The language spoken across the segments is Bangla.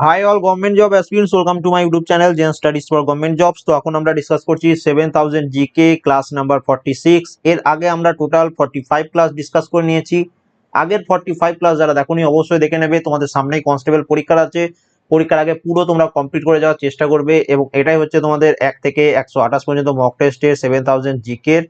Hi all government job aspirants welcome to my YouTube channel Zen studies for government jobs তো এখন আমরা ডিসকাস করছি seven thousand GK class number forty six এর আগে আমরা total forty five class discuss করে নিয়েছি। আগের ফর্টি ফাইভ ক্লাস যারা দেখোনি, অবশ্যই দেখে নেবে। তোমাদের সামনেই কনস্টেবল পরীক্ষা আছে। পরীক্ষার আগে পুরো তোমরা কমপ্লিট করে যাওয়ার চেষ্টা করবে এবং এটাই হচ্ছে তোমাদের এক থেকে একশো আঠাশ পর্যন্ত মক টেস্টের সেভেন থাউজেন্ড জিকের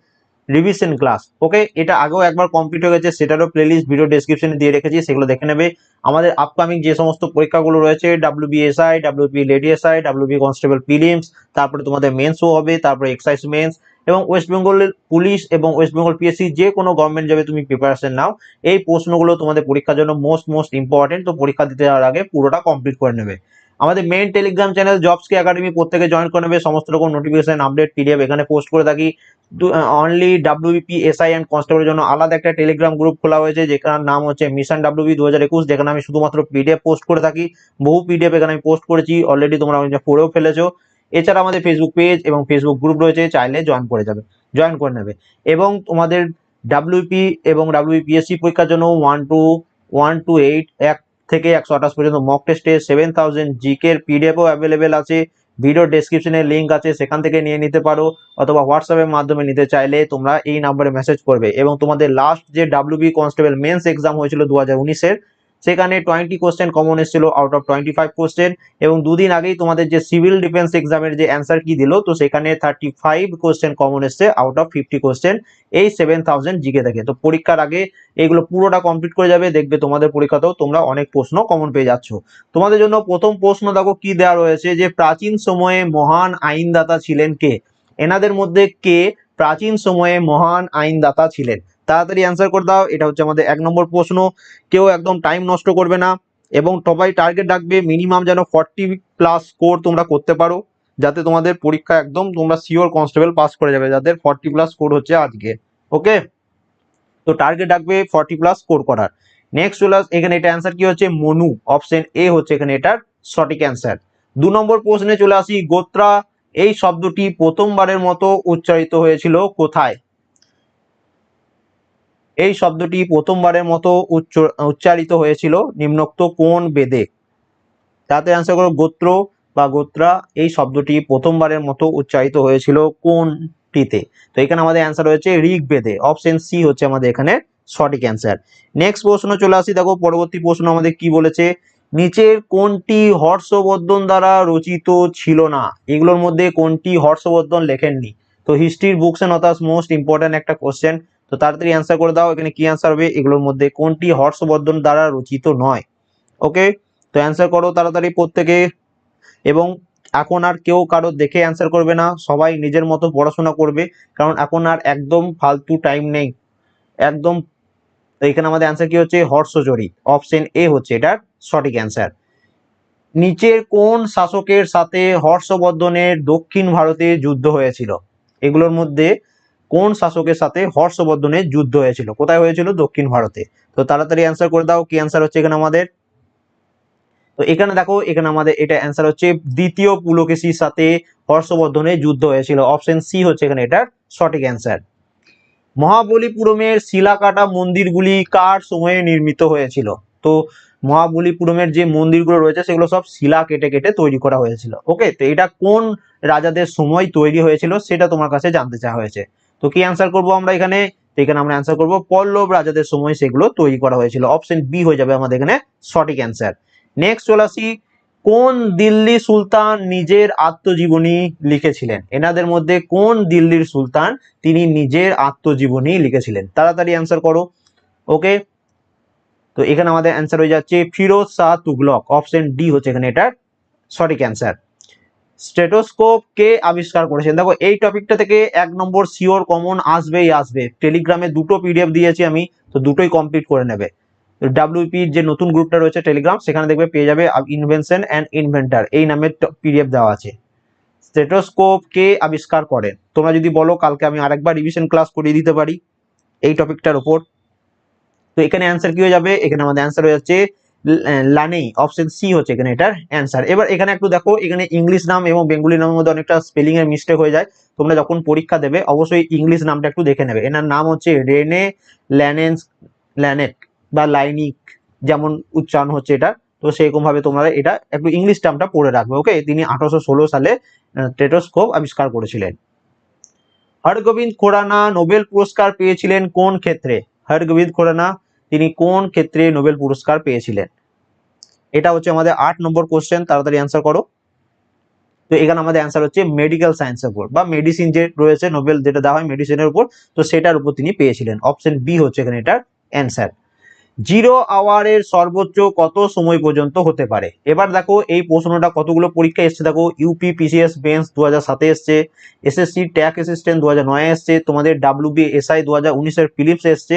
রিভিশন ক্লাস ওকে এটা আগেও একবার কমপ্লিট হয়ে গেছে, সেটারও প্লেলিস্ট ভিডিও ডেসক্রিপশনে দিয়ে রেখেছি, সেগুলো দেখে নেবে। আমাদের আপকামিং যে সমস্ত পরীক্ষাগুলো রয়েছে WBSI WP lady SI WB constable prelims তারপরে তোমাদের মেন্সও হবে, তারপরে এক্সাইজ মেন্স এবং ওয়েস্ট বেঙ্গলের পুলিশ এবং ওয়েস্ট বেঙ্গল পিএসসি যে কোনো গভর্নমেন্ট জবে তুমি প্রিপারেশন নাও, এই প্রশ্নগুলো তোমাদের পরীক্ষার জন্য মোস্ট মোস্ট ইম্পর্টেন্ট তো পরীক্ষা দিতে যাওয়ার আগে পুরোটা কমপ্লিট করে নেবে। আমাদের মেইন টেলিগ্রাম চ্যানেল জবস কি একাডেমি প্রত্যেকে জয়েন করে নেবে, সমস্ত রকম নোটিফিকেশন আপডেট পিডিএফ এখানে পোস্ট করে থাকি। অনলি ডাব্লিউপি এসআই অ্যান্ড কনস্টেবলের জন্য আলাদা একটা টেলিগ্রাম গ্রুপ খোলা হয়েছে যেখানে নাম হচ্ছে মিশন ডাব্লিউবি দু হাজার একুশ, যেখানে আমি শুধুমাত্র পিডিএফ পোস্ট করে থাকি। বহু পিডিএফ এখানে আমি পোস্ট করেছি অলরেডি তোমরা পড়েও ফেলেছো। এছাড়া আমাদের ফেসবুক পেজ এবং ফেসবুক গ্রুপ রয়েছে, চাইলে জয়েন করে যাবে জয়েন করে নেবে। এবং তোমাদের ডাব্লিউপি এবং ডাব্লিউপিএসসি পরীক্ষার জন্য one two one two eight এক থেকে একশো আঠাশ পর্যন্ত মক টেস্টে সেভেন থাউজেন্ড জিকের পিডিএফও অ্যাভেলেবেল আছে। ভিডিও ডেসক্রিপশনে লিঙ্ক আছে, সেখান থেকে নিয়ে নিতে পারো। অথবা হোয়াটসঅ্যাপের মাধ্যমে নিতে চাইলে তোমরা এই নাম্বারে মেসেজ করবে। এবং তোমাদের লাস্ট যে ডাব্লিউবি কনস্টেবল মেন্স এক্সাম হয়েছিল দু হাজার উনিশের সেখানে টোয়েন্টি কোশ্চেন কমন এসেছিল out of twenty five question এবং দুদিন আগেই তোমাদের যে সিভিল ডিফেন্স এক্সামের যে অ্যান্সার কি দিল, তো সেখানে থার্টি ফাইভ কোশ্চেন কমন এসছে আউট অফ ফিফটি কোশ্চেন এই সেভেন থাউজেন্ড জিকে থেকে তো পরীক্ষার আগে এগুলো পুরোটা কমপ্লিট করে যাবে, দেখবে তোমাদের পরীক্ষাতেও তোমরা অনেক প্রশ্ন কমন পেয়ে যাচ্ছ। তোমাদের জন্য প্রথম প্রশ্ন দেখো কি দেওয়া রয়েছে, যে প্রাচীন সময়ে মহান আইনদাতা ছিলেন কে? এনাদের মধ্যে কে প্রাচীন সময়ে মহান আইনদাতা ছিলেন? তাড়াতাড়ি অ্যান্সার করে দাও, এটা হচ্ছে আমাদের এক নম্বর প্রশ্ন। কেউ একদম টাইম নষ্ট করবে না এবং সবাই টার্গেট রাখবে মিনিমাম যেন ফর্টি প্লাস স্কোর তোমরা করতে পারো, যাতে তোমাদের পরীক্ষা একদম তোমরা সিওর কনস্টেবল পাস করে যাবে, যাদের ফর্টি প্লাস স্কোর হচ্ছে আজকে ওকে তো টার্গেট রাখবে ফর্টি প্লাস স্কোর করার। নেক্সট চলে এখানে এটা অ্যান্সার কি হচ্ছে? মনু অপশন এ হচ্ছে এখানে এটার সঠিক অ্যান্সার দু নম্বর প্রশ্নে চলে আসি, গোত্রা, এই শব্দটি প্রথমবারের মতো উচ্চারিত হয়েছিল কোথায়? এই শব্দটি প্রথমবারের মতো উচ্চ- উচ্চারিত হয়েছিল নিম্নোক্ত কোন বেদে। তাতে অ্যান্সার করো গোত্র বা গোত্রা, এই শব্দটি প্রথমবারের মতো উচ্চারিত হয়েছিল কোনটিতে? তো এখানে আমাদের অ্যান্সার হয়েছে ঋগ বেদে অপশন সি হচ্ছে আমাদের এখানে সঠিক অ্যান্সার নেক্সট প্রশ্ন চলে আসি, দেখো পরবর্তী প্রশ্ন আমাদের কি বলেছে? নিচের কোনটি হর্ষবর্ধন দ্বারা রচিত ছিল না? এগুলোর মধ্যে কোনটি হর্ষবর্ধন লেখেননি? তো হিস্ট্রির books and authors most important একটা কোশ্চেন তো তাড়াতাড়ি অ্যান্সার করে দাও, এখানে কি অ্যান্সার হবে? এগুলোর মধ্যে কোনটি হর্ষবর্ধন দ্বারা রচিত নয়? ওকে তো অ্যান্সার করো তাড়াতাড়ি প্রত্যেকে। এবং এখন আর কেউ কারও দেখে অ্যান্সার করবে না, সবাই নিজের মতো পড়াশোনা করবে, কারণ এখন আর একদম ফালতু টাইম নেই। একদম এখানে আমাদের অ্যান্সার কি হচ্ছে? হর্ষজরিত অপশন এ হচ্ছে এটার সঠিক অ্যান্সার নিচের কোন শাসকের সাথে হর্ষবর্ধনের দক্ষিণ ভারতে যুদ্ধ হয়েছিল? এগুলোর মধ্যে কোন শাসকের সাথে হর্ষবর্ধনের যুদ্ধ হয়েছিল? কোথায় হয়েছিল? দক্ষিণ ভারতে। তো তাড়াতাড়ি অ্যান্সার করে দাও, কি অ্যান্সার হচ্ছে এখানে আমাদের? তো এখানে দেখো, এখানে আমাদের এটা অ্যান্সার হচ্ছে দ্বিতীয় পুলকেশীর সাথে হর্ষবর্ধনের যুদ্ধ হয়েছিল। অপশন সি হচ্ছে এখানে এটার সঠিক অ্যান্সার মহাবলীপুরমের শিলাকাটা মন্দিরগুলি কার সময়ে নির্মিত হয়েছিল? তো মহাবলীপুরমের যে মন্দিরগুলো রয়েছে, সেগুলো সব শিলা কেটে কেটে তৈরি করা হয়েছিল। ওকে তো এটা কোন রাজাদের সময় তৈরি হয়েছিল, সেটা তোমার কাছে জানতে চাওয়া হয়েছে। তো কি অ্যান্সার করব আমরা এখানে? এখানে আমরা অ্যান্সার করব পল্লব রাজাদের সময় সেগুলো তৈরি করা হয়েছিল। অপশন বি হয়ে যাবে আমাদের এখানে সঠিক অ্যান্সার নেক্সট চলে আসি, কোন দিল্লি সুলতান নিজের আত্মজীবনী লিখেছিলেন? এনাদের মধ্যে কোন দিল্লির সুলতান তিনি নিজের আত্মজীবনী লিখেছিলেন? তাড়াতাড়ি অ্যান্সার করো। ওকে তো এখানে আমাদের অ্যান্সার হয়ে যাচ্ছে ফিরোজ শাহ তুগলক। অপশন ডি হচ্ছে এখানে এটার সঠিক অ্যান্সার স্টেটোস্কোপ কে আবিষ্কার করেছেন? দেখো, এই টপিকটা থেকে এক নম্বর সিওর কমন আসবেই আসবে। টেলিগ্রামে দুটো পিডিএফ দিয়েছি আমি, তো দুটোই কমপ্লিট করে নেবে। ডাব্লিউপির যে নতুন গ্রুপটা রয়েছে টেলিগ্রাম সেখানে দেখবে পেয়ে যাবে ইনভেনশন অ্যান্ড ইনভেন্টার এই নামের পিডিএফ দেওয়া আছে। স্টেটোস্কোপ কে আবিষ্কার করেন তোমরা যদি বলো, কালকে আমি আরেকবার রিভিশন ক্লাস করিয়ে দিতে পারি, এই টপিকটার উপর। তো এখানে অ্যান্সার কি হয়ে যাবে? এখানে আমাদের অ্যান্সার হয়ে যাচ্ছে লানেই অপশন সি হচ্ছে এখানে এটার অ্যান্সার এবার এখানে একটু দেখো, এখানে ইংলিশ নাম এবং বেঙ্গলি নামের মধ্যে অনেকটা স্পেলিং এর মিস্টেক হয়ে যায়। তোমরা যখন পরীক্ষা দেবে, অবশ্যই ইংলিশ নামটা একটু দেখে নেবে। এনার নাম হচ্ছে রেনে ল্যানেন্স ল্যানেট বা লাইনিক যেমন উচ্চারণ হচ্ছে এটা। তো সেরকম ভাবে তোমরা এটা একটু ইংলিশ টার্মটা পড়ে রাখবে ওকে তিনি আঠারোশো ষোলো সালে টেটোস্কোপ আবিষ্কার করেছিলেন। হরগোবিন্দ খোরানা নোবেল পুরস্কার পেয়েছিলেন কোন ক্ষেত্রে? হরগোবিন্দ খোরানা তিনি কোন ক্ষেত্রে নোবেল পুরস্কার পেয়েছিলেন? এটা হচ্ছে আমাদের আট নম্বর কোশ্চেন তাড়াতাড়ি অ্যান্সার করো। তো এখানে আমাদের অ্যান্সার হচ্ছে মেডিকেল সায়েন্সের উপর, বা মেডিসিন যে রয়েছে, নোবেল যেটা দেওয়া হয় মেডিসিনের উপর, তো সেটার উপর তিনি পেয়েছিলেন। অপশন বি হচ্ছে এখানে এটার অ্যান্সার জিরো আওয়ারের সর্বোচ্চ কত সময় পর্যন্ত হতে পারে? এবার দেখো, এই প্রশ্নটা কতগুলো পরীক্ষা এসছে? দেখো ইউপি পিসিএস বেঞ্চ দু হাজার সাতে এসছে এসএসসি ট্যাক অ্যাসিস্ট্যান্ট দু হাজার নয় এসছে, তোমাদের ডাব্লিউবি এসআই দু হাজার উনিশের ফিলিপস এসছে,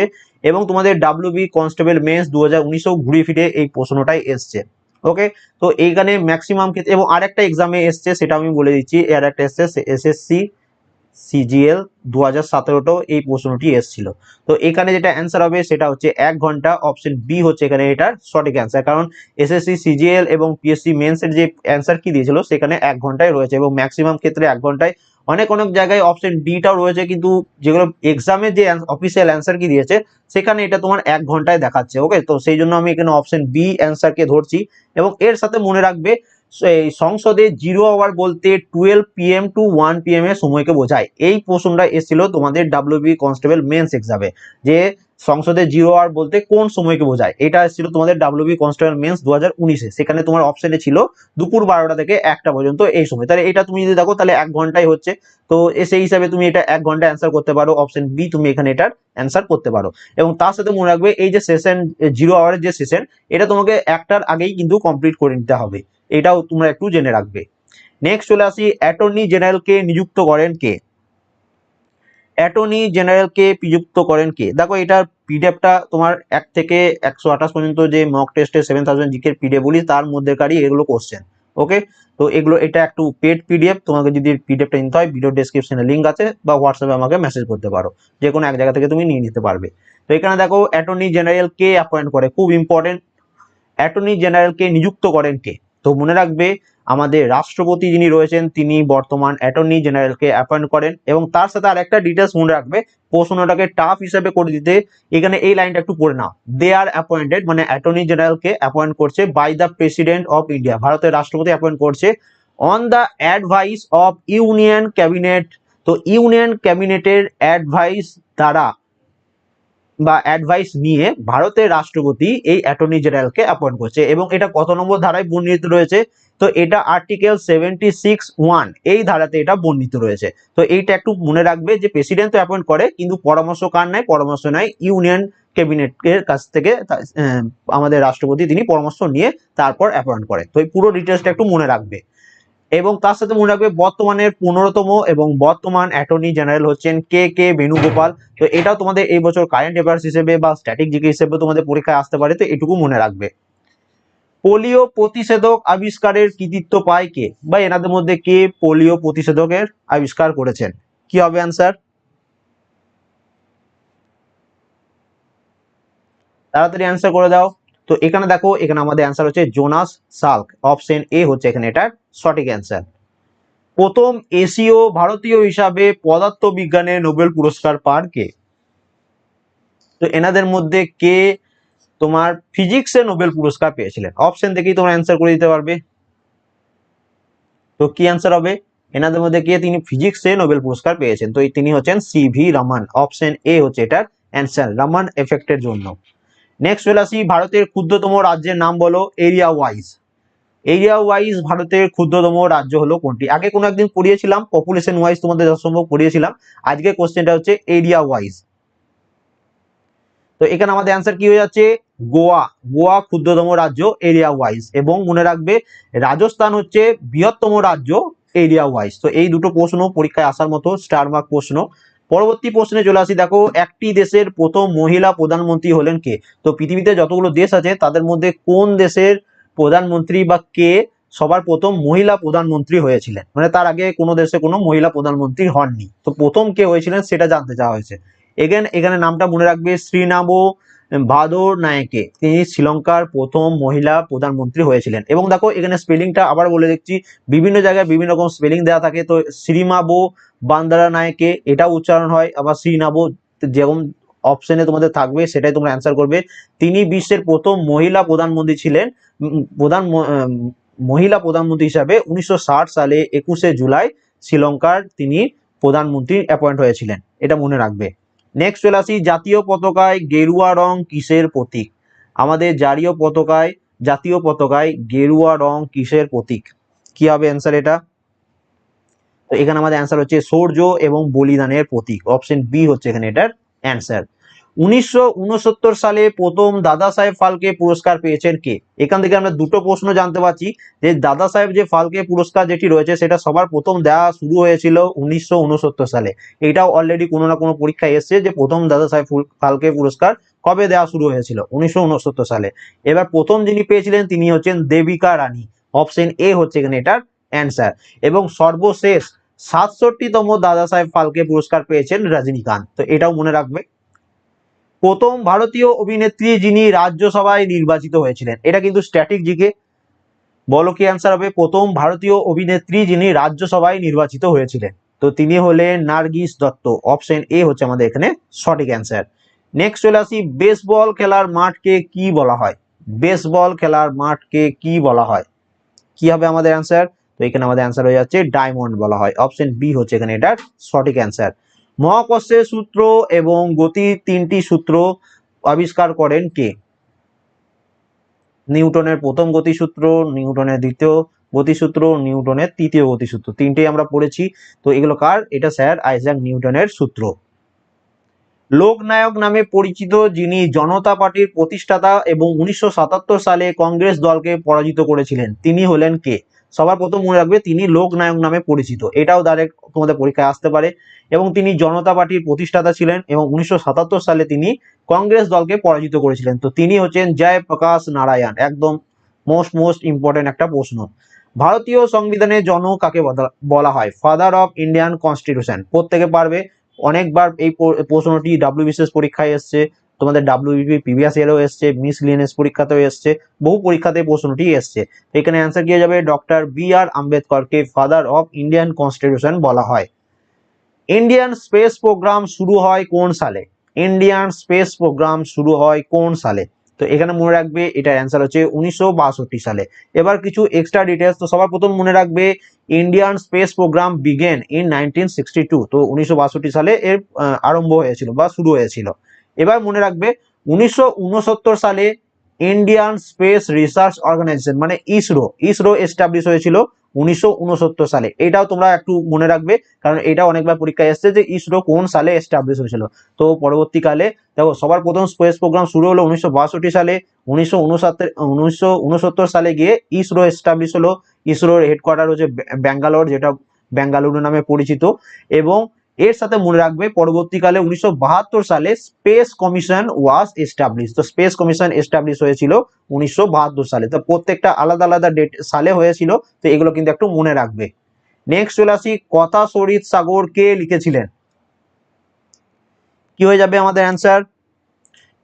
এবং তোমাদের ডাব্লিউবি কনস্টেবল মেন্স দু হাজার উনিশেও ঘুরে ফিরে এই প্রশ্নটাই এসছে। ওকে তো এইখানে ম্যাক্সিমাম ক্ষেত্রে, এবং আরেকটা এক্সামে এসছে, সেটা আমি বলে দিচ্ছি আর একটা এসছে এসএসসি সিজিএল দু হাজার সতেরোটাও এই প্রশ্নটি এসেছিল। তো এখানে যেটা অ্যান্সার হবে সেটা হচ্ছে এক ঘণ্টা অপশন বি হচ্ছে এখানে এটার সঠিক অ্যান্সার কারণ এসএসসি সিজিএল এবং পিএসসি মেন্সের যে অ্যান্সার কি দিয়েছিল সেখানে এক ঘন্টায় রয়েছে এবং ম্যাক্সিমাম ক্ষেত্রে এক ঘন্টায় অনেক অনেক জায়গায় অপশন ডিটাও রয়েছে, কিন্তু যেগুলো এক্সামে যে অফিসিয়াল অ্যান্সার কি দিয়েছে সেখানে এটা তোমার এক ঘন্টায় দেখাচ্ছে ওকে তো সেই জন্য আমি এখানে অপশন বি অ্যান্সারকে ধরছি এবং এর সাথে মনে রাখবে সংসদে জিরো আওয়ার বলতে twelve PM to one PM এর সময়কে বোঝায়। এই প্রশ্নটা এসেছিল তোমাদের ডাব্লিউবি কনস্টেবল মেন্স এক্সামে যে সংসদে জিরো আওয়ার বলতে কোন সময়কে বোঝায়। এটা এসেছিল তোমাদের ডাব্লিউবি কনস্টেবল মেন্স দু হাজার সেখানে তোমার অপশনে ছিল দুপুর বারোটা থেকে একটা পর্যন্ত এই সময়। তাহলে এটা তুমি যদি দেখো, তাহলে এক ঘন্টায় হচ্ছে। তো সেই হিসাবে তুমি এটা এক ঘণ্টা অ্যান্সার করতে পারো। অপশন বি তুমি এখানে এটার অ্যান্সার করতে পারো। এবং তার সাথে মনে রাখবে, এই যে সেশন জিরো আওয়ারের যে সেশন এটা তোমাকে একটার আগেই কিন্তু কমপ্লিট করে নিতে হবে। এটাও তোমরা একটু জেনে রাখবে। নেক্সট চলে আসি অ্যাটর্নি জেনারেলকে নিযুক্ত করেন কে? অ্যাটর্নি জেনারেলকে নিযুক্ত করেন কে? দেখো, এটার পিডিএফটা তোমার এক থেকে একশো আঠাশ পর্যন্ত যে মক টেস্টে সেভেন থাউজেন্ড জিকের পিডিএফ বলি তার মধ্যেকারই এগুলো কোশ্চেন ওকে তো এগুলো, এটা একটু পেড পিডিএফ তোমাকে যদি পিডিএফটা নিতে হয় ভিডিও ডেসক্রিপশনে লিঙ্ক আছে, বা হোয়াটসঅ্যাপে আমাকে মেসেজ করতে পারো। যে কোনো এক জায়গা থেকে তুমি নিয়ে নিতে পারবে। তো এখানে দেখো অ্যাটর্নি জেনারেল কে অ্যাপয়েন্ট করে, খুব ইম্পর্টেন্ট অ্যাটর্নি জেনারেলকে নিযুক্ত করেন কে? তো মনে রাখবে, আমাদের রাষ্ট্রপতি যিনি রয়েছেন, তিনি বর্তমান অ্যাটর্নি জেনারেলকে অ্যাপয়েন্ট করেন এবং তার সাথে আর একটা ডিটেলস মনে রাখবে প্রশ্নটাকে টাফ হিসেবে করে দিতে, এখানে এই লাইনটা একটু পড়ে নাও। দে আর অ্যাপয়েন্টেড মানে অ্যাটর্নি জেনারেলকে অ্যাপয়েন্ট করছে by the president of India ভারতের রাষ্ট্রপতি অ্যাপয়েন্ট করছে on the advice of union cabinet তো ইউনিয়ন ক্যাবিনেটের অ্যাডভাইস দ্বারা বা অ্যাডভাইস নিয়ে ভারতের রাষ্ট্রপতি এই অ্যাটর্নি জেনারেলকে অ্যাপয়েন্ট করছে এবং এটা কত নম্বর ধারায় বর্ণিত রয়েছে? তো এটা আর্টিকেল সেভেন্টি সিক্স ওয়ান এই ধারাতে এটা বর্ণিত রয়েছে। তো এইটা একটু মনে রাখবে যে প্রেসিডেন্ট তো অ্যাপয়েন্ট করে, কিন্তু পরামর্শ কার নেয়? পরামর্শ নেয় ইউনিয়ন ক্যাবিনেটের কাছ থেকে আমাদের রাষ্ট্রপতি তিনি পরামর্শ নিয়ে তারপর অ্যাপয়েন্ট করে। তো এই পুরো ডিটেলসটা একটু মনে রাখবে। এবং তার সাথে মনে রাখবে বর্তমানের পনেরোতম এবং বর্তমান অ্যাটর্নি জেনারেল হচ্ছেন কে কে বেণুগোপাল। তো এটাও তোমাদের এই বছর কারেন্ট অ্যাফেয়ার্স হিসেবে বা স্ট্যাটিক জিকে হিসেবে তোমাদের পরীক্ষায় আসতে পারে, তো এটুকু মনে রাখবে। পোলিও প্রতিষেধক আবিষ্কারের কৃতিত্ব পায় কে? বা এনাদের মধ্যে কে পোলিও প্রতিষেধকের আবিষ্কার করেছেন? কি হবে অ্যান্সার তাড়াতাড়ি অ্যান্সার করে দাও। তো এখানে দেখো, এখানে আমাদের অ্যান্সার হচ্ছে জোনাস সাল্ক। অপশন এ হচ্ছে এখানে এটার সঠিক অ্যান্সার প্রথম এশীয় ভারতীয় হিসাবে পদার্থ বিজ্ঞানে নোবেল পুরস্কার পান কে? তো এনাদের মধ্যে কে তোমার ফিজিক্সে নোবেল পুরস্কার পেয়েছিলেন? অপশন দেখেই তোমরা অ্যান্সার করে দিতে পারবে। তো কি অ্যান্সার হবে? এনাদের মধ্যে কে? তিনি ফিজিক্সে নোবেল পুরস্কার পেয়েছেন। তো তিনি হচ্ছেন C V Raman. Option A হচ্ছে এটার অ্যান্সার রমান এফেক্টের জন্য। নেক্সট চলে আসি, ভারতের ক্ষুদ্রতম রাজ্যের নাম বলো এরিয়া ওয়াইজ এরিয়া ওয়াইজ ভারতের ক্ষুদ্রতম রাজ্য হলো কোনটি? আগে কোনো একদিন পড়িয়েছিলাম পপুলেশন ওয়াইজ তোমাদের যথাসম্ভব পড়িয়েছিলাম। আজকে কোশ্চেনটা হচ্ছে এরিয়া ওয়াইজ তো এখানে আমাদের অ্যান্সার কি হয়ে যাচ্ছে? গোয়া। গোয়া ক্ষুদ্রতম রাজ্য এরিয়া ওয়াইজ এবং মনে রাখবে, রাজস্থান হচ্ছে বৃহত্তম রাজ্য এরিয়া ওয়াইজ তো এই দুটো প্রশ্ন পরীক্ষায় আসার মতো স্টার মার্ক প্রশ্ন। পরবর্তী প্রশ্নে চলে আসি। দেখো, একটি দেশের প্রথম মহিলা প্রধানমন্ত্রী হলেন কে? তো পৃথিবীতে যতগুলো দেশ আছে, তাদের মধ্যে কোন দেশের প্রধানমন্ত্রী বা কে সবার প্রথম মহিলা প্রধানমন্ত্রী হয়েছিলেন। মানে তার আগে কোনো দেশে কোনো মহিলা প্রধানমন্ত্রী হননি। তো প্রথম কে হয়েছিলেন সেটা জানতে চাওয়া হয়েছে। এগেন এখানে নামটা মনে রাখবে শ্রীনাবো ভাদর নায়কে। তিনি শ্রীলঙ্কার প্রথম মহিলা প্রধানমন্ত্রী হয়েছিলেন। এবং দেখো, এখানে স্পেলিংটা আবার বলে দেখছি বিভিন্ন জায়গায় বিভিন্ন রকম স্পেলিং দেওয়া থাকে। তো শ্রীমাবো বান্দারা নায়কে এটাও উচ্চারণ হয়, আবার শ্রীনাবো যেমন অপশনে তোমাদের থাকবে, সেটাই তোমরা অ্যান্সার করবে। তিনি বিশ্বের প্রথম মহিলা প্রধানমন্ত্রী ছিলেন প্রধান মহিলা প্রধানমন্ত্রী হিসাবে উনিশশো ষাট সালে একুশে জুলাই শ্রীলঙ্কার তিনি প্রধানমন্ত্রী অ্যাপয়েন্ট হয়েছিলেন, এটা মনে রাখবে। নেক্সট চলে আসি, জাতীয় পতাকায় গেরুয়া রং কিসের প্রতীক? আমাদের জাতীয় পতাকায় জাতীয় পতাকায় গেরুয়া রং কিসের প্রতীক? কি হবে অ্যান্সার এটা? তো এখানে আমাদের অ্যান্সার হচ্ছে সৌর্য এবং বলিদানের প্রতীক অপশন বি হচ্ছে এখানে এটার। অ্যান্সার উনিশশো উনসত্তর সালে প্রথম দাদা সাহেব ফালকে পুরস্কার পেয়েছেন কে? এখান থেকে আমরা দুটো প্রশ্ন জানতে পারছি। যে দাদা সাহেব যে ফালকে পুরস্কার যেটি রয়েছে, সেটা সবার প্রথম দেওয়া শুরু হয়েছিল উনিশশো উনসত্তর সালে। এটাও অলরেডি কোনো না কোনো পরীক্ষায় এসছে যে প্রথম দাদা সাহেব ফুল- ফালকে পুরস্কার কবে দেওয়া শুরু হয়েছিল, উনিশশো উনসত্তর সালে। এবার প্রথম যিনি পেয়েছিলেন, তিনি হচ্ছেন দেবিকা রানী। অপশন এ হচ্ছে এখানে এটার অ্যান্সার এবং সর্বশেষ সাতষট্টিতম দাদা সাহেব ফালকে পুরস্কার পেয়েছেন রজনীকান্ত। তো এটাও মনে রাখবে। প্রথম ভারতীয় অভিনেত্রী যিনি রাজ্যসভায় নির্বাচিত হয়েছিলেন, এটা কিন্তু স্ট্যাটিক জিকে বলো কি অ্যান্সার হবে? প্রথম ভারতীয় অভিনেত্রী যিনি রাজ্যসভায় নির্বাচিত হয়েছিলেন, তো তিনি হলেন নার্গিস দত্ত। অপশন এ হচ্ছে আমাদের এখানে সঠিক অ্যান্সার নেক্সট চলে আসি বেসবল খেলার মাঠকে কি বলা হয়? বেসবল খেলার মাঠকে কি বলা হয়? কি হবে আমাদের অ্যান্সার তো এখানে আমাদের অ্যান্সার হয়ে যাচ্ছে ডায়মন্ড বলা হয়। অপশন বি হচ্ছে এখানে এটার সঠিক অ্যান্সার মহাকর্ষের সূত্র এবং গতির তিনটি সূত্র আবিষ্কার করেন কে? নিউটনের প্রথম গতিসূত্র, নিউটনের দ্বিতীয় গতিসূত্র, নিউটনের তৃতীয় গতিসূত্র। তিনটেই আমরা পড়েছি। তো এগুলো কার? এটা স্যার আইজ্যাক নিউটনের সূত্র। লোকনায়ক নামে পরিচিত যিনি জনতা পার্টির প্রতিষ্ঠাতা এবং উনিশশো সাতাত্তর সালে কংগ্রেস দলকে পরাজিত করেছিলেন, তিনি হলেন কে? সবার প্রথম মনে রাখবে তিনি লোকনায়ক নামে পরিচিত। এটাও ডাইরেক্ট তোমাদের পরীক্ষায় আসতে পারে। এবং তিনি জনতা পার্টির প্রতিষ্ঠাতা ছিলেন এবং উনিশশো সাতাত্তর সালে তিনি কংগ্রেস দলকে পরাজিত করেছিলেন। তো তিনি হচ্ছেন জয় প্রকাশ নারায়ণ। একদম মোস্ট মোস্ট ইম্পর্টেন্ট একটা প্রশ্ন। ভারতীয় সংবিধানের জন কাকে বলা- হয়? ফাদার অফ ইন্ডিয়ান কনস্টিটিউশন প্রত্যেকে পারবে। অনেকবার এই প্রশ্নটি ডাব্লিউবিসিএস পরীক্ষায় এসছে। তোমাদের ডাব্লিউবিপি প্রিভিয়াস ইয়ারও এসছে মিস লিনেস পরীক্ষাতেও এসছে, বহু পরীক্ষাতে প্রশ্নটি এসছে। এখানে অ্যান্সার কি হয়ে যাবে? ডক্টর বি আর আম্বেদকরকে ফাদার অফ ইন্ডিয়ান কনস্টিটিউশন বলা হয়। ইন্ডিয়ান স্পেস প্রোগ্রাম শুরু হয় কোন সালে? ইন্ডিয়ান স্পেস প্রোগ্রাম শুরু হয় কোন সালে? তো এখানে মনে রাখবে এটার অ্যান্সার হচ্ছে উনিশশো বাষট্টি সালে। এবার কিছু এক্সট্রা ডিটেলস তো সবার প্রথম মনে রাখবে Indian space program began in nineteen তো উনিশশো বাষট্টি সালে এর আরম্ভ হয়েছিল বা শুরু হয়েছিল। এবার মনে রাখবে, উনিশশো উনসত্তর সালে ইন্ডিয়ান স্পেস রিসার্চ অর্গানাইজেশন মানে ইসরো ইসরো এস্টাবলিশ হয়েছিল উনিশশো উনসত্তর সালে। এটাও তোমরা একটু মনে রাখবে, কারণ এটা অনেকবার পরীক্ষায় এসছে যে ইসরো কোন সালে এস্টাবলিশ হয়েছিল। তো পরবর্তীকালে, দেখো, সবার প্রথম স্পেস প্রোগ্রাম শুরু হলো উনিশশো বাষট্টি সালে, উনিশশো উনসত্তর সালে গিয়ে ইসরো এস্টাবলিশ হলো। ইসরোর হেডকোয়ার্টার হচ্ছে ব্যাঙ্গ- ব্যাঙ্গালোর, যেটা বেঙ্গালুরু নামে পরিচিত। এবং এর সাথে মনে রাখবে, পরবর্তীকালে উনিশশো বাহাত্তর সালে স্পেস কমিশন ওয়াজ এস্টাবলিশ তো স্পেস কমিশন এস্টাবলিশ হয়েছিল উনিশশো বাহাত্তর সালে। তো প্রত্যেকটা আলাদা আলাদা ডেট সালে হয়েছিল, তো এগুলো কিন্তু একটু মনে রাখবে। নেক্সট চলে আসি, কথা সরিত সাগর কে লিখেছিলেন? কি হয়ে যাবে আমাদের অ্যান্সার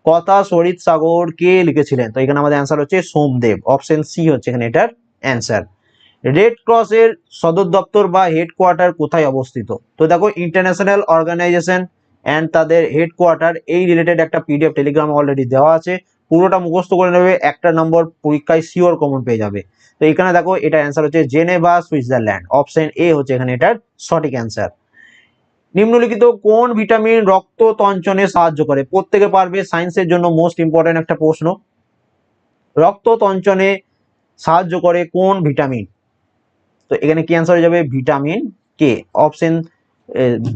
কথা সরিত সাগর কে লিখেছিলেন? তো এখানে আমাদের অ্যান্সার হচ্ছে সোমদেব। অপশন সি হচ্ছে এখানে এটার অ্যান্সার রেড ক্রসের সদর দপ্তর বা হেডকোয়ার্টার কোথায় অবস্থিত? তো দেখো ইন্টারন্যাশনাল অর্গানাইজেশন অ্যান্ড তাদের হেডকোয়ার্টার এই রিলেটেড একটা পিডিএফ টেলিগ্রাম অলরেডি দেওয়া আছে। পুরোটা মুখস্থ করে নেবে, একটা নম্বর পরীক্ষায় শিওর কমন পেয়ে যাবে। তো এখানে দেখো, এটা অ্যান্সার হচ্ছে জেনেভা সুইজারল্যান্ড অপশন এ হচ্ছে এখানে এটার সঠিক অ্যান্সার নিম্নলিখিত কোন ভিটামিন রক্ত তঞ্চনে সাহায্য করে? প্রত্যেকে পারবে সায়েন্সের জন্য মোস্ট ইম্পর্টেন্ট একটা প্রশ্ন। রক্ত তঞ্চনে সাহায্য করে কোন ভিটামিন তো এখানে কি অ্যান্সার হয়ে যাবে? ভিটামিন কে অপশন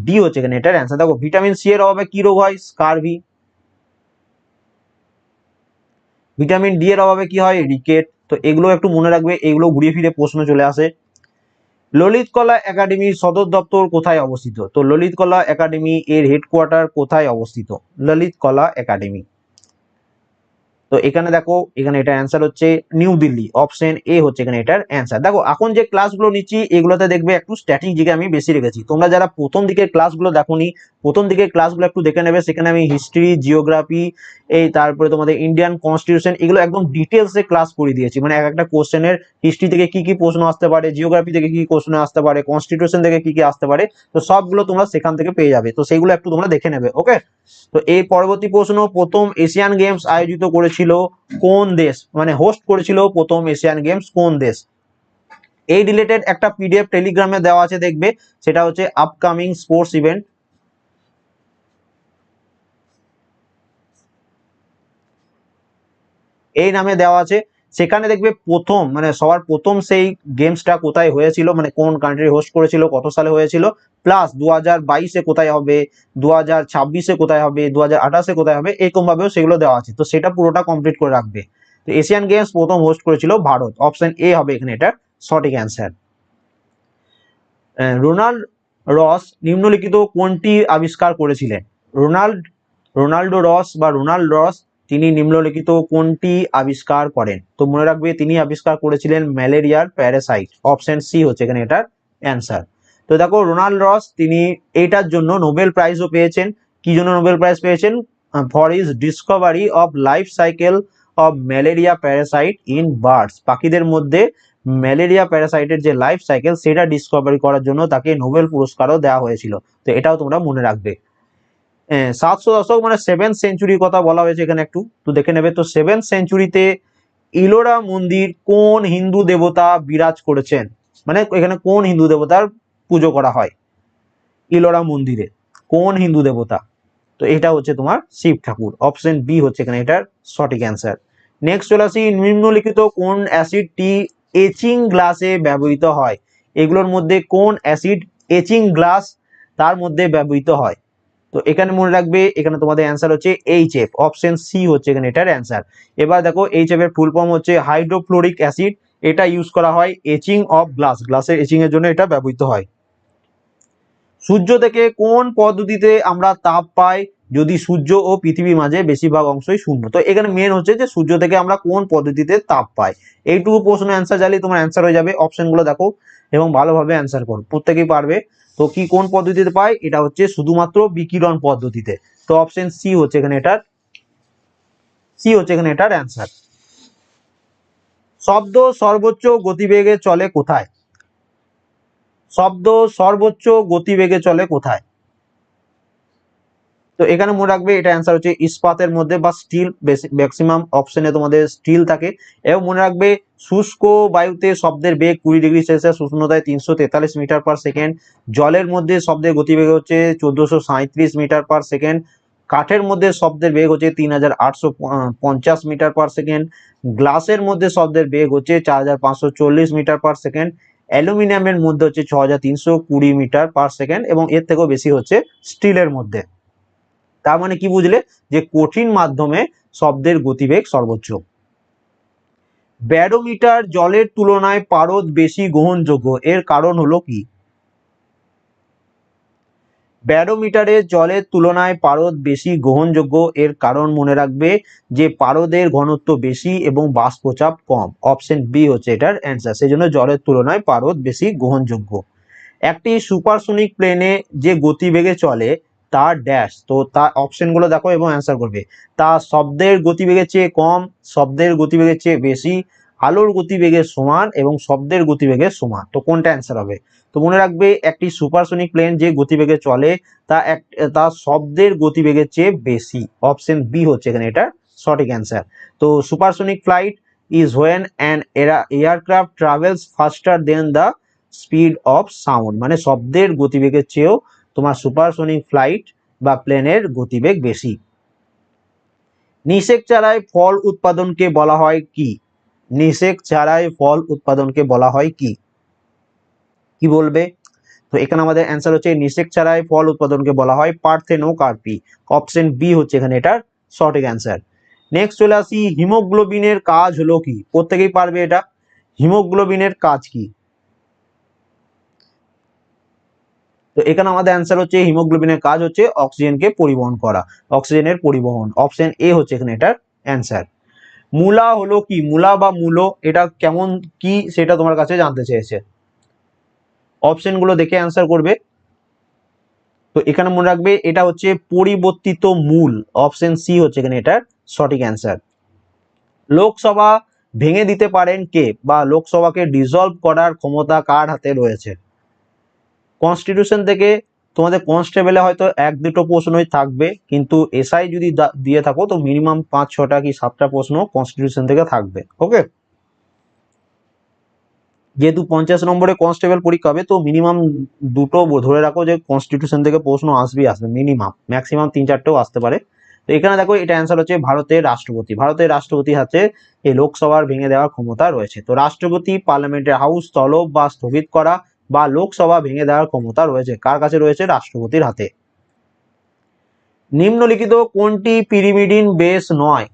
ডি হচ্ছে এখানে, এটার অ্যান্সার দেখো ভিটামিন সি এর অভাবে কি রোগ হয়? স্কারভি ভিটামিন ডি এর অভাবে কি হয়? রিকেট তো এগুলো একটু মনে রাখবে, এগুলো ঘুরিয়ে ফিরে প্রশ্ন চলে আসে। ললিত কলা একাডেমির সদর দপ্তর কোথায় অবস্থিত? তো ললিত কলা একাডেমি এর হেডকোয়ার্টার কোথায় অবস্থিত? ললিত কলা একাডেমি। তো এখানে দেখো, এখানে এটার অ্যান্সার হচ্ছে নিউ দিল্লি অপশন এ হচ্ছে এখানে এটার অ্যান্সার দেখো, এখন যে ক্লাসগুলো নিচ্ছি, এগুলোতে দেখবে একটু স্ট্যাটিক দিকে আমি বেশি রেখেছি। তোমরা যারা প্রথম দিকের ক্লাসগুলো দেখোনি, প্রথম দিকের ক্লাসগুলো একটু দেখে নেবে। সেখানে আমি হিস্ট্রি জিওগ্রাফি এই তারপরে তোমাদের ইন্ডিয়ান কনস্টিটিউশন এগুলো একদম ডিটেলসে ক্লাস করে দিয়েছি। মানে এক একটা কোশ্চেনের হিস্ট্রি থেকে কি কি প্রশ্ন আসতে পারে জিওগ্রাফি থেকে কি কি প্রশ্ন আসতে পারে কনস্টিটিউশন থেকে কি কি আসতে পারে, তো সবগুলো তোমরা সেখান থেকে পেয়ে যাবে। তো সেগুলো একটু তোমরা দেখে নেবে ওকে তো এই পরবর্তী প্রশ্ন, প্রথম এশিয়ান গেমস আয়োজিত করেছিল কোন দেশ? মানে হোস্ট করেছিল প্রথম এশিয়ান গেমস কোন দেশ? এই রিলেটেড একটা পিডিএফ টেলিগ্রামে দেওয়া আছে, দেখবে। সেটা হচ্ছে আপকামিং স্পোর্টস ইভেন্ট এই নামে দেওয়া আছে। সেখানে দেখবে প্রথম মানে সবার প্রথম সেই গেমসটা কোথায় হয়েছিল মানে কোন কান্ট্রি হোস্ট করেছিল, কত সালে হয়েছিল প্লাস দু হাজার বাইশে কোথায় হবে দু হাজার ছাব্বিশে কোথায় হবে দু হাজার আঠাশে কোথায় হবে, এরকমভাবেও সেগুলো দেওয়া আছে। তো সেটা পুরোটা কমপ্লিট করে রাখবে। তো এশিয়ান গেমস প্রথম হোস্ট করেছিল ভারত। অপশন এ হবে এখানে এটা সঠিক অ্যান্সার রোনাল্ড রস নিম্নলিখিত কোনটি আবিষ্কার করেছিলেন? রোনাল্ড, রোনাল্ডো রস বা রোনাল্ড রস তিনি নিম্নলিখিত কোনটি আবিষ্কার করেন? তো মনে রাখবে, তিনি আবিষ্কার করেছিলেন ম্যালেরিয়ার প্যারাসাইট। অপশন সি হচ্ছে এখানে এটার অ্যান্সার। তো দেখো, রোনাল্ড রস, তিনি এইটার জন্য নোবেল প্রাইজও পেয়েছেন। কি জন্য নোবেল প্রাইজ পেয়েছেন? For his discovery of life cycle of malaria, parasite in birds. পাখিদের মধ্যে ম্যালেরিয়া, প্যারাসাইটের যে লাইফ সাইকেল, সেটা ডিসকভারি করার জন্য তাকে নোবেল পুরস্কারও দেওয়া হয়েছিল। তো এটাও তোমরা মনে রাখবে। সাতশো দশক মানে সেভেন সেঞ্চুরির কথা বলা হয়েছে এখানে একটু। তো দেখে নেবে, তো সেভেন সেঞ্চুরিতে ইলোরা মন্দির কোন হিন্দু দেবতা বিরাজ করেছেন? মানে এখানে কোন হিন্দু দেবতার পুজো করা হয়? ইলোরা মন্দিরে। কোন হিন্দু দেবতা? তো এটা হচ্ছে তোমার শিব ঠাকুর। অপশন বি হচ্ছে এখানে এটার সঠিক অ্যান্সার নেক্সট চলে আসি, নিম্নলিখিত কোন অ্যাসিডটি এচিং গ্লাসে ব্যবহৃত হয়? এগুলোর মধ্যে কোন অ্যাসিড এচিং গ্লাস তার মধ্যে ব্যবহৃত হয়? তো এখানে মনে রাখবে, এখানে তোমাদের অ্যান্সার হচ্ছে এইচ এফ অপশন সি হচ্ছে এখানে এটার অ্যান্সার এবার দেখো এইচ এফ এর ফুল ফর্ম হচ্ছে হাইড্রোফ্লোরিক অ্যাসিড এটা ইউজ করা হয় এচিং অফ গ্লাস গ্লাসের এচিং এর জন্য এটা ব্যবহৃত হয়। সূর্য থেকে কোন পদ্ধতিতে আমরা তাপ পাই? যদি সূর্য ও পৃথিবীর মাঝে বেশিরভাগ অংশই শূন্য। তো এখানে মেন হচ্ছে যে সূর্য থেকে আমরা কোন পদ্ধতিতে তাপ পাই? এইটুকু প্রশ্ন অ্যান্সার জানলে তোমার অ্যান্সার হয়ে যাবে। অপশনগুলো দেখো এবং ভালোভাবে অ্যান্সার করো। প্রত্যেকেই পারবে। তো কি কোন পদ্ধতিতে পায় এটা হচ্ছে শুধুমাত্র বিকিরণ পদ্ধতিতে। তো অপশন সি হচ্ছে এখানে এটার সি হচ্ছে এখানে এটার অ্যান্সার শব্দ সর্বোচ্চ গতিবেগে চলে কোথায়? শব্দ সর্বোচ্চ গতিবেগে চলে কোথায়? তো এখানে মনে রাখবে, এটা অ্যান্সার হচ্ছে ইস্পাতের মধ্যে বা স্টিল ম্যাক্সিমাম অপশনে তোমাদের স্টিল থাকে। এবং মনে রাখবে, শুষ্ক বায়ুতে শব্দের বেগ কুড়ি ডিগ্রি সেলসিয়াস উষ্ণতায় তিনশো তেতাল্লিশ মিটার পার সেকেন্ড জলের মধ্যে শব্দের গতিবেগ হচ্ছে চোদ্দশো সাঁত্রিশ মিটার পার সেকেন্ড কাঠের মধ্যে শব্দের বেগ হচ্ছে তিন হাজার আটশো পঞ্চাশ মিটার পার সেকেন্ড গ্লাসের মধ্যে শব্দের বেগ হচ্ছে চার হাজার পাঁচশো চল্লিশ মিটার পার সেকেন্ড অ্যালুমিনিয়ামের মধ্যে হচ্ছে ছ হাজার তিনশো কুড়ি মিটার পার সেকেন্ড এবং এর থেকেও বেশি হচ্ছে স্টিলের মধ্যে। তার মানে কি বুঝলে? যে কঠিন মাধ্যমে শব্দের গতিবেগ সর্বোচ্চ। ব্যারোমিটার জলের তুলনায় পারদ বেশি গ্রহণযোগ্য, এর কারণ হলো কি? ব্যারোমিটারে জলের তুলনায় পারদ বেশি গ্রহণযোগ্য, এর কারণ মনে রাখবে যে পারদের ঘনত্ব বেশি এবং বাষ্পচাপ কম। অপশন বি হচ্ছে এটার অ্যান্সার। সেই জন্য জলের তুলনায় পারদ বেশি গ্রহণযোগ্য। একটি সুপারসোনিক প্লেনে যে গতিবেগে চলে তার ড্যাশ তো তার অপশনগুলো দেখো এবং অ্যান্সার করবে। তা শব্দের গতিবেগের চেয়ে কম, শব্দের গতিবেগের চেয়ে বেশি, আলোর গতিবেগের সমান এবং শব্দের গতিবেগের সমান। তো কোনটা অ্যান্সার হবে? তো মনে রাখবে একটি সুপারসোনিক প্লেন যে গতিবেগে চলে, তা এক, তা শব্দের গতিবেগের চেয়ে বেশি। অপশন বি হচ্ছে এখানে এটা সঠিক অ্যান্সার তো supersonic flight is when an aircraft travels faster than the speed of sound মানে শব্দের গতিবেগের চেয়েও সুপারসোনিক ফ্লাইট বা প্লেনের গতিবেগ বেশি। নিষেক চারায় ফল উৎপাদনকে বলা হয় কি? নিষেক চারায় ফল উৎপাদনকে বলা হয় কি? কি বলবে? তো এখানে আমাদের অ্যান্সার হচ্ছে নিষেক চারায় ফল উৎপাদনকে বলা হয় পার্থেনো কার্পি অপশন বি হচ্ছে এখানে এটার সঠিক অ্যান্সার নেক্সট চলে আসি, হিমোগ্লোবিনের কাজ হলো কি? প্রত্যেকেই পারবে এটা? হিমোগ্লোবিনের কাজ কি? তো এখানে আমাদের অ্যান্সার হচ্ছে হিমোগ্লোবিনের কাজ হচ্ছে অক্সিজেনকে পরিবহন করা অক্সিজেনের পরিবহন। অপশন এ হচ্ছে এখানে এটার অ্যান্সার মূলা হলো কি? মূলা বা মূলো, এটা কেমন কি সেটা তোমার কাছে জানতে চেয়েছে। অপশনগুলো দেখে অ্যান্সার করবে। তো এখানে মনে রাখবে, এটা হচ্ছে পরিবর্তিত মূল। অপশন সি হচ্ছে এখানে এটার সঠিক অ্যান্সার লোকসভা ভেঙে দিতে পারেন কে? বা লোকসভাকে ডিজলভ করার ক্ষমতা কার হাতে রয়েছে? কনস্টিটিউশন থেকে তোমাদের কনস্টেবলে হয়তো এক, দুটো প্রশ্নই থাকবে, কিন্তু এসআই যদি দিয়ে থাকো, তো মিনিমাম পাঁচ, ছটা কি সাতটা প্রশ্ন কনস্টিটিউশন থেকে থাকবে ওকে যেহেতু পঞ্চাশ নম্বরে কনস্টেবল পরীক্ষা হবে, তো মিনিমাম দুটো ধরে রাখো যে কনস্টিটিউশন থেকে প্রশ্ন আসবেই আসবে মিনিমাম ম্যাক্সিমাম তিন, চারটেও আসতে পারে। তো এখানে দেখো, এটা অ্যান্সার হচ্ছে ভারতের রাষ্ট্রপতি। ভারতের রাষ্ট্রপতি হাতে এই লোকসভার ভেঙে দেওয়ার ক্ষমতা রয়েছে। তো রাষ্ট্রপতি পার্লামেন্টের হাউস তলব বা স্থগিত করা বা লোকসভা ভেঙে দেওয়ার ক্ষমতা রয়েছে। কার কাছে রয়েছে? রাষ্ট্রপতির হাতে। নিম্নলিখিত কোনটি পিরিমিডিন বেস নয়?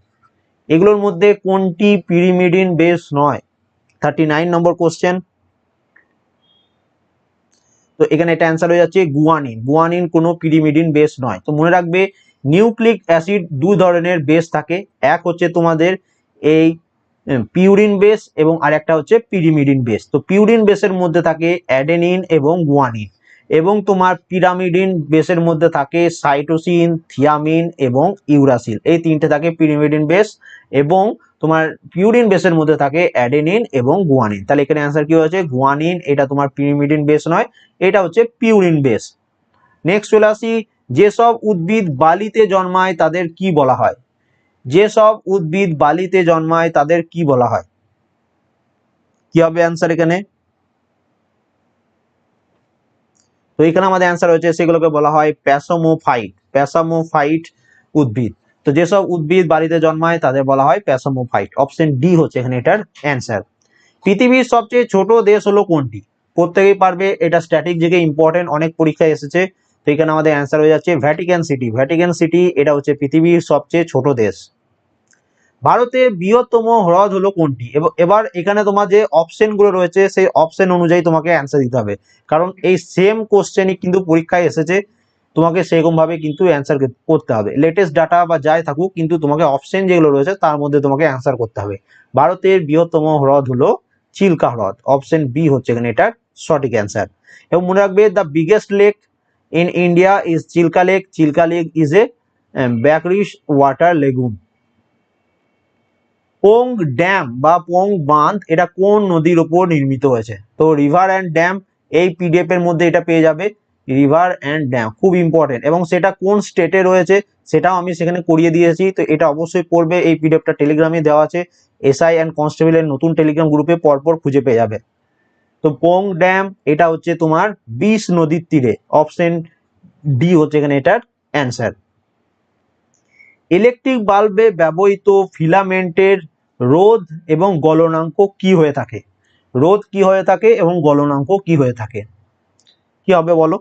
এগুলোর মধ্যে কোনটি পিরিমিডিন বেস নয়? থার্টি নাইন নম্বর কোশ্চেন তো এখানে এটা অ্যান্সার হয়ে যাচ্ছে গুয়ানিন। গুয়ানিন কোনো পিরিমিডিন বেস নয়। তো মনে রাখবে, নিউক্লিক অ্যাসিড দু ধরনের বেস থাকে। এক হচ্ছে তোমাদের এই পিউরিন বেস এবং আরেকটা হচ্ছে পিরিমিডিন বেস তো পিউরিন বেসের মধ্যে থাকে অ্যাডেনিন এবং গুয়ানিন এবং তোমার পিরামিডিন বেসের মধ্যে থাকে সাইটোসিন থিয়ামিন এবং ইউরাসিল এই তিনটে থাকে পিরিমিডিন বেস এবং তোমার পিউরিন বেসের মধ্যে থাকে অ্যাডেনিন এবং গুয়ানিন তাহলে এখানে অ্যান্সার কি হয়েছে? গুয়ানিন এটা তোমার পিরিমিডিন বেস নয়, এটা হচ্ছে পিউরিন বেস নেক্সট চলে আসি, যেসব উদ্ভিদ বালিতে জন্মায় তাদের কি বলা হয়? যেসব উদ্ভিদ বালিতে জন্মায়, তাদের কি বলা হয়? কি হবে অ্যান্সার এখানে? তো এখানে আমাদের অ্যান্সার হচ্ছে সেগুলোকে বলা হয় প্যাসমোফাইট, প্যাসামোফাইট উদ্ভিদ। তো যেসব উদ্ভিদ বাড়িতে জন্মায়, তাদের বলা হয় প্যাসমোফাইট। অপশন ডি হচ্ছে এখানে এটার অ্যান্সার পৃথিবীর সবচেয়ে ছোট দেশ হলো কোনটি? প্রত্যেকেই পারবে, এটা স্ট্যাটিক থেকে ইম্পর্টেন্ট অনেক পরীক্ষায় এসেছে। তো এখানে আমাদের অ্যান্সার হয়ে যাচ্ছে ভ্যাটিকান সিটি ভ্যাটিকান সিটি এটা হচ্ছে পৃথিবীর সবচেয়ে ছোট দেশ। ভারতের বৃহত্তম হ্রদ হলো কোনটি? এব- এবার এখানে তোমার যে অপশনগুলো রয়েছে, সেই অপশন অনুযায়ী তোমাকে অ্যান্সার দিতে হবে। কারণ এই সেম কোশ্চেনই কিন্তু পরীক্ষায় এসেছে, তোমাকে সেরকম ভাবে কিন্তু অ্যান্সার করতে হবে। লেটেস্ট ডাটা বা যাই থাকুক, কিন্তু তোমাকে অপশন যেগুলো রয়েছে, তার মধ্যে তোমাকে অ্যান্সার করতে হবে। ভারতের বৃহত্তম হ্রদ হলো চিল্কা হ্রদ। অপশন বি হচ্ছে এখানে এটা সঠিক অ্যান্সার এবং মনে রাখবে the biggest lake in India is Chilka lake Chilka lake is a brackish water lagoon Pong dam বা পোং বাঁধ এটা কোন নদীর উপর নির্মিত হয়েছে? তো রিভার অ্যান্ড ড্যাম এই পিডিএফ এর মধ্যে এটা পেয়ে যাবে রিভার অ্যান্ড ড্যাম খুব ইম্পর্টেন্ট এবং সেটা কোন স্টেটে রয়েছে, সেটাও আমি সেখানে করিয়ে দিয়েছি, তো এটা অবশ্যই পড়বে, এই পিডিএফটা টেলিগ্রামে দেওয়া আছে এসআই অ্যান্ড কনস্টেবলের নতুন টেলিগ্রাম গ্রুপে পরপর খুঁজে পেয়ে যাবে। তো পোং ড্যাম এটা হচ্ছে তোমার বিশ নদীর তীরে অপশন ডি হচ্ছে এখানে এটার অ্যান্সার ইলেকট্রিক বাল্বে ব্যবহৃত ফিলামেন্টের রোধ এবং গলনাঙ্ক কি হয়ে থাকে? রোধ কি হয়ে থাকে এবং গলনাঙ্ক কি হয়ে থাকে? কি হবে বলো?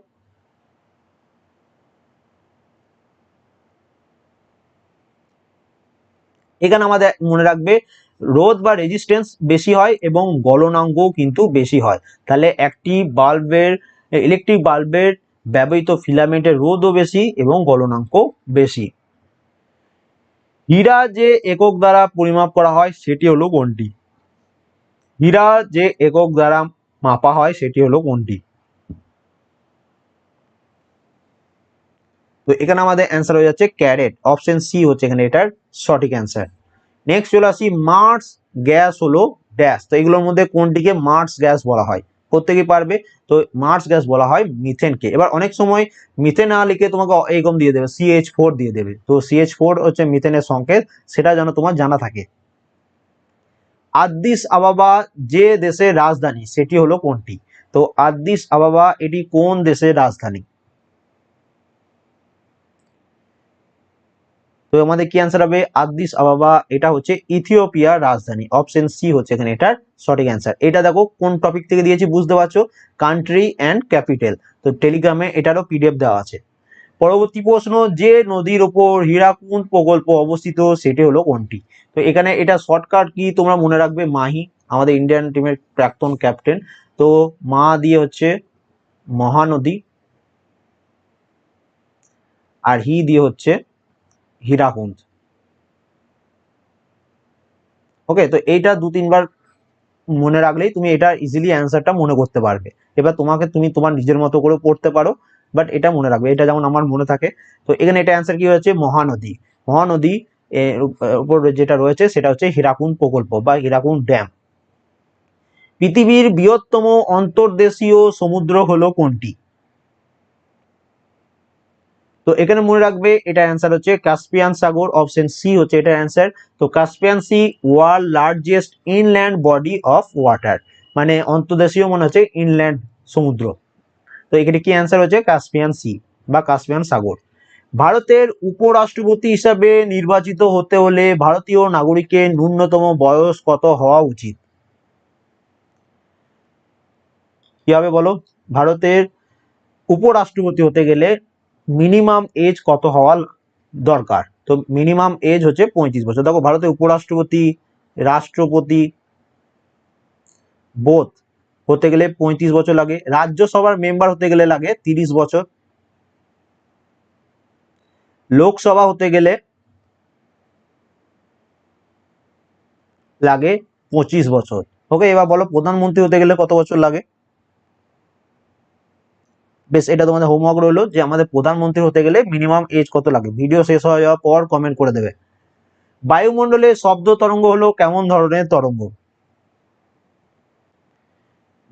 এখানে আমাদের মনে রাখবে, রোধ বা রেজিস্ট্যান্স বেশি হয় এবং গলনাঙ্কও কিন্তু বেশি হয়। তাহলে একটি বাল্বের ইলেকট্রিক বাল্বের ব্যবহৃত ফিলামেন্টের রোধও বেশি এবং গলনাঙ্ক বেশি। হীরা যে একক দ্বারা পরিমাপ করা হয়, সেটি হলো কোনটি? হীরা যে একক দ্বারা মাপা হয়, সেটি হলো কোনটি? তো এখানে আমাদের অ্যান্সার হয়ে যাচ্ছে ক্যারেট। অপশন সি হচ্ছে এখানে এটার সঠিক অ্যান্সার নেক্সট চলে আসি মার্স গ্যাস হলো ড্যাশ তো এগুলোর মধ্যে কোনটিকে মার্স গ্যাস বলা হয়? প্রত্যেকেই পারবে। তো মার্স গ্যাস বলা হয় মিথেনকে এবার অনেক সময় মিথেন না লিখে তোমাকে এরকম দিয়ে দেবে সিএইচ ফোর দিয়ে দেবে। তো সিএইচ ফোর হচ্ছে মিথেনের সংকেত, সেটা যেন তোমার জানা থাকে। আদিস আবাবা যে দেশের রাজধানী, সেটি হলো কোনটি? তো আদিস আবাবা, এটি কোন দেশের রাজধানী? তো আমাদের কি অ্যান্সার হবে? আদ্দিস আবাবা, এটা হচ্ছে ইথিওপিয়ার রাজধানী। অপশন সি হচ্ছে এখানে এটার সঠিক অ্যান্সার এটা দেখো কোন টপিক থেকে দিয়েছি বুঝতে পারছ? কান্ট্রি অ্যান্ড ক্যাপিটাল তো টেলিগ্রামে এটারও পিডিএফ দেওয়া আছে। পরবর্তী প্রশ্ন, যে নদীর ওপর হীরাকুন্দ প্রকল্প অবস্থিত, সেটি হলো কোনটি? তো এখানে এটা শর্টকাট কি তোমরা মনে রাখবে? মাহি, আমাদের ইন্ডিয়ান টিমের প্রাক্তন ক্যাপ্টেন তো মা দিয়ে হচ্ছে মহানদী। আর হি দিয়ে হচ্ছে হীরাকুন্দ ওকে তো এইটা দু তিনবার মনে রাখলেই তুমি এটা ইজিলি অ্যান্সারটা মনে করতে পারবে। এবার তোমাকে তুমি তোমার নিজের মতো করে পড়তে পারো বাট এটা মনে রাখবে। এটা যেমন আমার মনে থাকে। তো এখানে এটা অ্যান্সার কি হয়েছে? মহানদী। মহানদী উপর যেটা রয়েছে সেটা হচ্ছে হীরাকুন্ড প্রকল্প বা হীরাকুন্ড ড্যাম। পৃথিবীর বৃহত্তম অন্তর্দেশীয় সমুদ্র হলো কোনটি? তো এখানে মনে রাখবে, এটা অ্যান্সার হচ্ছে কাস্পিয়ান সাগর অপশন সি হচ্ছে এটা অ্যান্সার তো Caspian sea world largest inland body of water মানে অন্তর্দেশীয় মনে হচ্ছে ইনল্যান্ড সমুদ্র। তো এখানে কি অ্যান্সার হচ্ছে? কাস্পিয়ান সি বা কাস্পিয়ান সাগর ভারতের উপরাষ্ট্রপতি হিসাবে নির্বাচিত হতে হলে ভারতীয় নাগরিকের ন্যূনতম বয়স কত হওয়া উচিত? কি হবে বলো? ভারতের উপরাষ্ট্রপতি হতে গেলে মিনিমাম এজ কত হওয়া দরকার? তো মিনিমাম এজ হচ্ছে পঁয়ত্রিশ বছর। দেখো ভারতের উপরাষ্ট্রপতি, রাষ্ট্রপতি বোধ হতে গেলে পঁয়ত্রিশ বছর লাগে। রাজ্যসভার মেম্বার হতে গেলে লাগে তিরিশ বছর। লোকসভা হতে গেলে লাগে পঁচিশ বছর। ওকে এবার বলো, প্রধানমন্ত্রী হতে গেলে কত বছর লাগে? বেশ, এটা তোমাদের হোমওয়ার্ক রইল যে আমাদের প্রধানমন্ত্রী হতে গেলে মিনিমাম এজ কত লাগে? ভিডিও শেষ হয়ে যাওয়ার পর কমেন্ট করে দেবে। বায়ুমণ্ডলে শব্দ তরঙ্গ হলো কেমন ধরনের তরঙ্গ?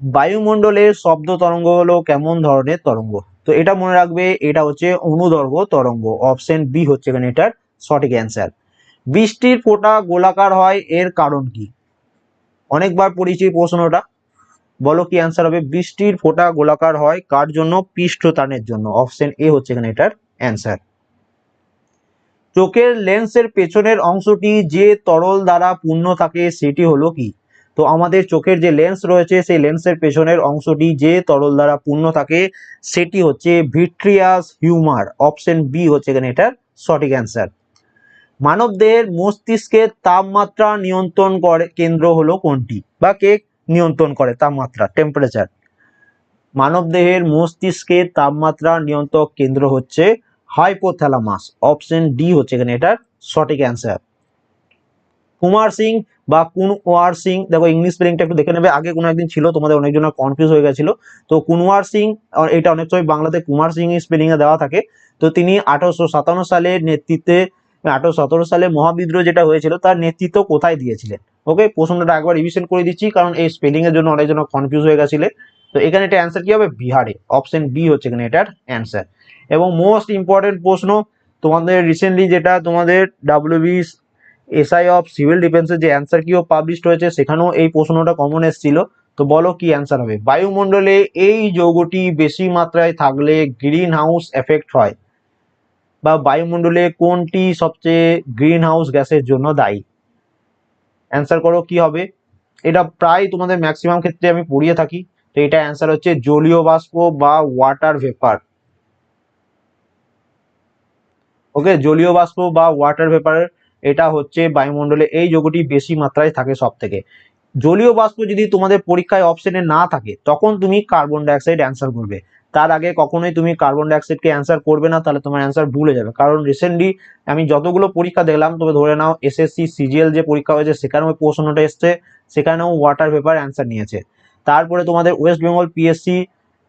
বায়ুমণ্ডলের শব্দ তরঙ্গ হলো কেমন ধরনের তরঙ্গ? তো এটা মনে রাখবে, এটা হচ্ছে অনুদৈর্ঘ্য তরঙ্গ। অপশন বি হচ্ছে এখানে এটার সঠিক অ্যান্সার বৃষ্টির ফোঁটা গোলাকার হয় এর কারণ কি? অনেকবার পড়েছি প্রশ্নটা। বলো কি অ্যান্সার হবে? বৃষ্টির ফোঁটা গোলাকার হয় কার জন্য? পৃষ্ঠটানের জন্য। অপশন এ হচ্ছে এখানে এটার অ্যান্সার চোখের লেন্সের পেছনের অংশটি যে তরল দ্বারা পূর্ণ থাকে সেটি হলো কি? তো আমাদের চোখের যে লেন্স রয়েছে, সেই লেন্সের পেছনের অংশটি যে তরল দ্বারা পূর্ণ থাকে সেটি হচ্ছে ভিট্রিয়াস হিউমার। অপশন বি হচ্ছে এখানে এটার সঠিক অ্যান্সার মানবদেহের মস্তিষ্কের তাপমাত্রা নিয়ন্ত্রণ করে কেন্দ্র হলো কোনটি? বা কে নিয়ন্ত্রণ করে তাপমাত্রা টেম্পারেচার মানবদেহের মস্তিষ্কের তাপমাত্রা নিয়ন্ত্রক কেন্দ্র হচ্ছে হাইপোথ্যালামাস অপশন ডি হচ্ছে এখানে এটার সঠিক অ্যান্সার কুমার সিং বা কুনওয়ার সিং, দেখো ইংলিশ স্পেলিংটা একটু দেখে নেবে, আগে কোনো একদিন ছিল, তোমাদের অনেকজনের কনফিউজ হয়ে গেছিল। তো কুনওয়ার সিং এটা অনেক সময় বাংলাতে কুমার সিং স্পেলিং এ দেওয়া থাকে। তো তিনি আঠারোশো সালের নেতৃত্বে আঠারোশো সতেরো সালে মহাবিদ্রোহ যেটা হয়েছিল, তার নেতৃত্ব কোথায় দিয়েছিলেন? ওকে প্রশ্নটা একবার রিভিশন করে দিচ্ছি, কারণ এই স্পেলিং এর জন্য অনেকজন কনফিউজ হয়ে গেছিলে। তো এখানে এটা অ্যান্সার কি হবে? বিহারে। অপশন বি হচ্ছে এখানে এটার অ্যান্সার এবং মোস্ট ইম্পর্টেন্ট প্রশ্ন, তোমাদের রিসেন্টলি যেটা তোমাদের ডাব্লিউবি এসআই অফ সিভিল ডিফেন্সের যে অ্যান্সার কিও পাবলিশড হয়েছে, সেখানেও এই প্রশ্নটা কমন এসেছিল। তো বলো কি অ্যান্সার হবে? বায়ুমণ্ডলে এই যৌগটি বেশি মাত্রায় থাকলে গ্রিন হাউস এফেক্ট হয়? বা বায়ুমণ্ডলে কোনটি সবচেয়ে গ্রিন হাউস গ্যাসের জন্য দায়ী? অ্যান্সার করো কি হবে? এটা প্রায় তোমাদের ম্যাক্সিমাম ক্ষেত্রে আমি পড়িয়ে থাকি। তো এটা অ্যান্সার হচ্ছে জলীয় বাষ্প বা ওয়াটার ভেপার ওকে জলীয় বাষ্প বা ওয়াটার ভেপার এটা হচ্ছে বায়ুমণ্ডলে এই যৌগটি বেশি মাত্রায় থাকে সব থেকে জলীয় বাষ্প যদি তোমাদের পরীক্ষায় অপশনে না থাকে, তখন তুমি কার্বন ডাইঅক্সাইড অ্যান্সার করবে। তার আগে কখনোই তুমি কার্বন ডাইঅক্সাইডকে অ্যান্সার করবে না, তাহলে তোমার অ্যান্সার ভুলে যাবে। কারণ রিসেন্টলি আমি যতগুলো পরীক্ষা দেখলাম, তবে ধরে নাও এসএসসি সিজিএল যে পরীক্ষা হয়েছে, সেখানেও প্রশ্নটা এসছে, সেখানেও ওয়াটার পেপার অ্যান্সার নিয়েছে। তারপরে তোমাদের West Bengal PSC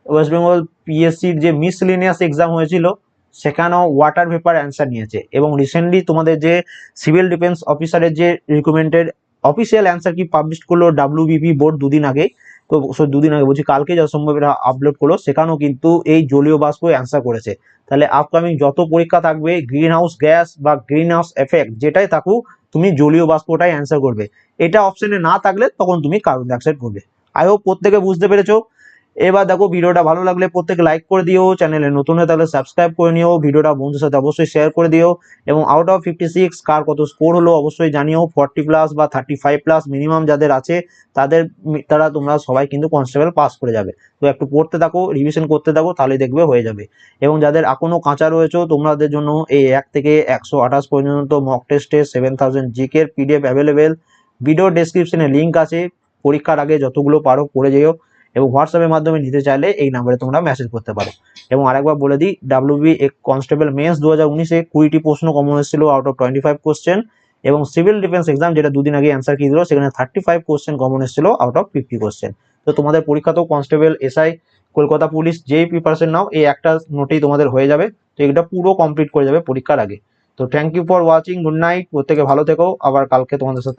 West Bengal পিএসসির যে মিসলিনিয়াস এক্সাম হয়েছিল, সেখানেও ওয়াটার পেপার অ্যান্সার নিয়েছে। এবং রিসেন্টলি তোমাদের যে সিভিল ডিফেন্স অফিসারের যে রিকমেন্ডেড অফিসিয়াল অ্যান্সার কি পাবলিশ করল ডাব্লিউবিপি বোর্ড দুদিন আগে তো দুদিন আগে বলছি, কালকে যা সম্ভব এটা আপলোড করল সেখানেও কিন্তু এই জলীয় বাষ্প অ্যান্সার করেছে। তাহলে আপকামিং যত পরীক্ষা থাকবে গ্রিন হাউস গ্যাস বা গ্রিন হাউস এফেক্ট যেটাই থাকুক, তুমি জলীয় বাষ্পটাই অ্যান্সার করবে। এটা অপশনে না থাকলে তখন তুমি কার্বন ডাইঅক্সাইড করবে। আই হোপ প্রত্যেকে বুঝতে পেরেছ। এবার দেখো ভিডিওটা ভালো লাগলে প্রত্যেক লাইক করে দিও, চ্যানেলে নতুন হয়ে থাকলে সাবস্ক্রাইব করে নিও, ভিডিওটা বন্ধুর সাথে অবশ্যই শেয়ার করে দিও এবং আউট অফ ফিফটি সিক্স কার কত স্কোর হলো অবশ্যই জানিও ফর্টি প্লাস বা থার্টি ফাইভ প্লাস মিনিমাম যাদের আছে, তাদের তারা তোমরা সবাই কিন্তু কনস্টেবল পাস করে যাবে। তো একটু পড়তে থাকো রিভিশন করতে থাকো তাহলে দেখবে হয়ে যাবে। এবং যাদের এখনও কাঁচা রয়েছে, তোমাদের জন্য এই এক থেকে একশো আঠাশ পর্যন্ত মক টেস্টে সেভেন থাউজেন্ড জিকের পিডিএফ অ্যাভেলেবেল ভিডিও ডেসক্রিপশনে লিঙ্ক আছে, পরীক্ষার আগে যতগুলো পারো পড়ে যেও। এবং হোয়াটসঅ্যাপের মাধ্যমে নিতে চাইলে এই নাম্বারে তোমরা মেসেজ করতে পারো। এবং আরেকবার বলে দিই ডাব্লিউবি কনস্টেবল মেন্স দু হাজার উনিশে কুড়িটি প্রশ্ন কমন এসেছিল out of twenty five question এবং সিভিল ডিফেন্স এক্সাম যেটা দুদিন আগে অ্যান্সার কি দিল, সেখানে থার্টি ফাইভ কোশ্চেন কমন এসেছিল আউট অফ ফিফটি কোশ্চেন তো তোমাদের পরীক্ষাতেও কনস্টেবল এসআই কলকাতা পুলিশ যেই প্রিপারেশন নাও, এই একটা নোটেই তোমাদের হয়ে যাবে। তো এটা পুরো কমপ্লিট করে যাবে পরীক্ষার আগে। তো thank you for watching good night প্রত্যেকে ভালো থেকো, আবার কালকে তোমাদের সাথে